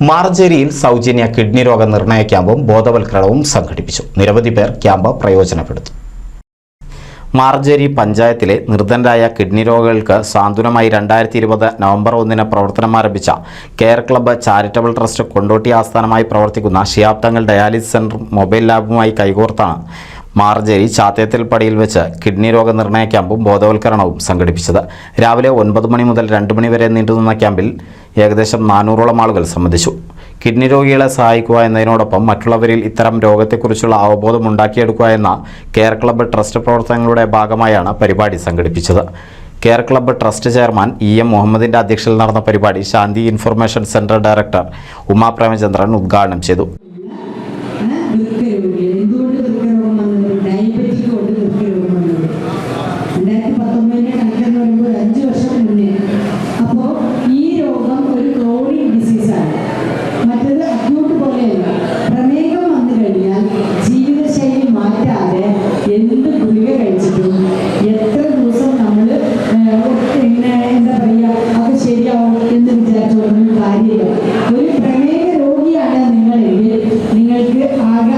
മാർജേരിയിൽ സൗജന്യ കിഡ്നി രോഗ നിർണയ ക്യാമ്പും ബോധവൽക്കരണവും സംഘടിപ്പിച്ചു. നിരവധി പേർ ക്യാമ്പ് പ്രയോജനപ്പെടുത്തി. മാർജേരി പഞ്ചായത്തിലെ നിർദ്ധനരായ കിഡ്നി രോഗികൾക്ക് സാന്ത്വനമായി രണ്ടായിരത്തി ഇരുപത് നവംബർ ഒന്നിന് പ്രവർത്തനം ആരംഭിച്ച care club charitable trust Kondotty ആസ്ഥാനമായി പ്രവർത്തിക്കുന്ന Shiyab Thangal dialysis centre mobile ലാബുമായി കൈകോർത്താണ്. മാർജേരി ചാത്തേത്തിൽ പടിയിൽ വെച്ച് കിഡ്നി രോഗ നിർണയ ക്യാമ്പും ബോധവൽക്കരണവും സംഘടിപ്പിച്ചത്. രാവിലെ ഒൻപത് മണി മുതൽ രണ്ട് മണി വരെ നീണ്ടുനിന്ന ക്യാമ്പിൽ ഏകദേശം നാനൂറോളം ആളുകൾ സംബന്ധിച്ചു. കിഡ്നി രോഗികളെ സഹായിക്കുക എന്നതിനോടൊപ്പം മറ്റുള്ളവരിൽ ഇത്തരം രോഗത്തെക്കുറിച്ചുള്ള അവബോധം ഉണ്ടാക്കിയെടുക്കുക എന്ന കെയർ ക്ലബ്ബ് ട്രസ്റ്റ് പ്രവർത്തനങ്ങളുടെ ഭാഗമായാണ് പരിപാടി സംഘടിപ്പിച്ചത്. Care club trust chairman E M മുഹമ്മദിന്റെ അധ്യക്ഷതയിൽ നടന്ന പരിപാടി Shanti information centre director Uma Premachandran ഉദ്ഘാടനം ചെയ്തു. ഒരു പ്രമേഹ രോഗിയാണ് നിങ്ങളെങ്കിൽ നിങ്ങൾക്ക് ആകെ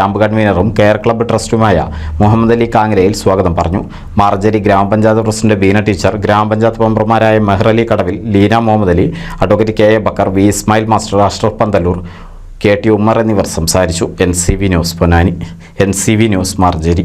ക്യാമ്പ് കൺവീനറും കെയർ ക്ലബ്ബ് ട്രസ്റ്റുമായ മുഹമ്മദ് അലി കാങ്ങരയിൽ സ്വാഗതം പറഞ്ഞു. മാർജരി ഗ്രാമപഞ്ചായത്ത് പ്രസിഡന്റ് ബീന ടീച്ചർ ഗ്രാമപഞ്ചായത്ത് മെമ്പർമാരായ മെഹർ അലി കടവിൽ Leena Muhammad Ali advocate K A Bakkar V Ismail master Ashraf Panthalloor K T Ummer എന്നിവർ സംസാരിച്ചു. N C V news Ponnani N C V news മാർജരി.